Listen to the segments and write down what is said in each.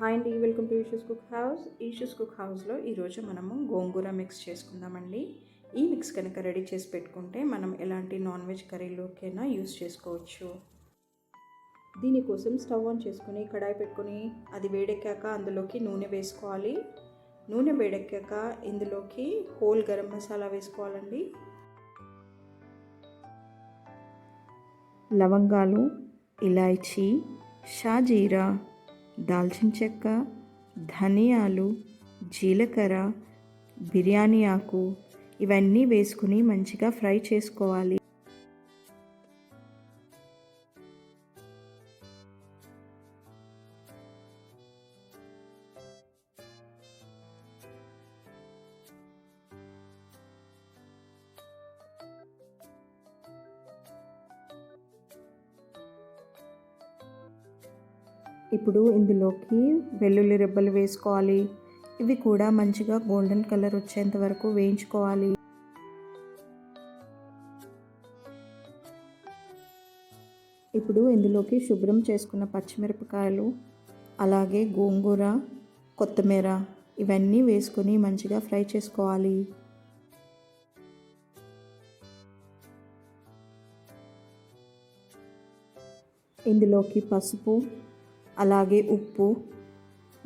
Hi అండి welcome to Eeshu's cook house. Eeshu's cook హౌస్లో ఈరోజు మనము గోంగూర మిక్స్ చేసుకుందామండి. ఈ మిక్స్ కనుక రెడీ చేసి పెట్టుకుంటే మనం ఎలాంటి నాన్ వెజ్ కర్రీలోకైనా యూస్ చేసుకోవచ్చు. దీనికోసం స్టవ్ ఆన్ చేసుకుని కడాయి పెట్టుకొని అది వేడెక్కాక అందులోకి నూనె వేసుకోవాలి. నూనె వేడెక్కాక ఇందులోకి హోల్ గరం మసాలా వేసుకోవాలండి. లవంగాలు ఇలాయచీ షాజీరా దాల్చిన చెక్క ధనియాలు జీలకర్ర బిర్యానీ ఆకు ఇవన్నీ వేసుకుని మంచిగా ఫ్రై చేసుకోవాలి. ఇప్పుడు ఇందులోకి వెల్లుల్లి రెబ్బలు వేసుకోవాలి. ఇవి కూడా మంచిగా గోల్డెన్ కలర్ వచ్చేంత వరకు వేయించుకోవాలి. ఇప్పుడు ఇందులోకి శుభ్రం చేసుకున్న పచ్చిమిరపకాయలు అలాగే గోంగూర కొత్తిమీర ఇవన్నీ వేసుకొని మంచిగా ఫ్రై చేసుకోవాలి. ఇందులోకి పసుపు అలాగే ఉప్పు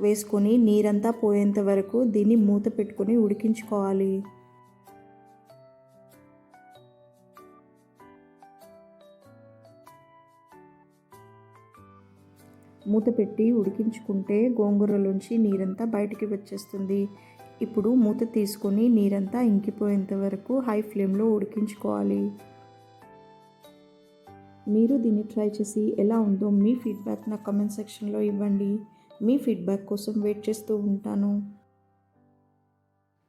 వేసుకొని నీరంతా పోయేంత వరకు దీన్ని మూత పెట్టుకొని ఉడికించుకోవాలి. మూత పెట్టి ఉడికించుకుంటే గోంగూరలోంచి నీరంతా బయటికి వచ్చేస్తుంది. ఇప్పుడు మూత తీసుకొని నీరంతా ఇంకిపోయేంత వరకు హై ఫ్లేమ్లో ఉడికించుకోవాలి. మీరు దీన్ని ట్రై చేసి ఎలా ఉందో మీ ఫీడ్బ్యాక్ నా కమెంట్ సెక్షన్లో ఇవ్వండి. మీ ఫీడ్బ్యాక్ కోసం వెయిట్ చేస్తూ ఉంటాను.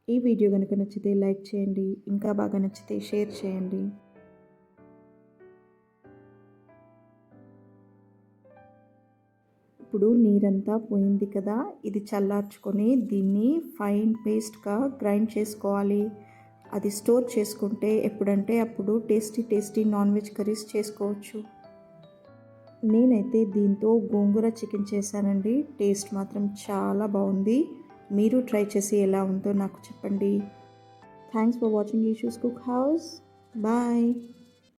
ఈ వీడియో కనుక నచ్చితే లైక్ చేయండి ఇంకా బాగా నచ్చితే షేర్ చేయండి. ఇప్పుడు నీరంతా పోయింది కదా ఇది చల్లార్చుకొని దీన్ని ఫైన్ పేస్ట్గా గ్రైండ్ చేసుకోవాలి. అది స్టోర్ చేసుకుంటే ఎప్పుడంటే అప్పుడు tasty tasty non veg curries చేసుకోవచ్చు. నేనైతే దీంతో గోంగూర చికెన్ చేశానండి. టేస్ట్ మాత్రం చాలా బాగుంది. మీరు ట్రై చేసి ఎలా ఉందో నాకు చెప్పండి. Thanks for watching Eeshu's cook house. Bye.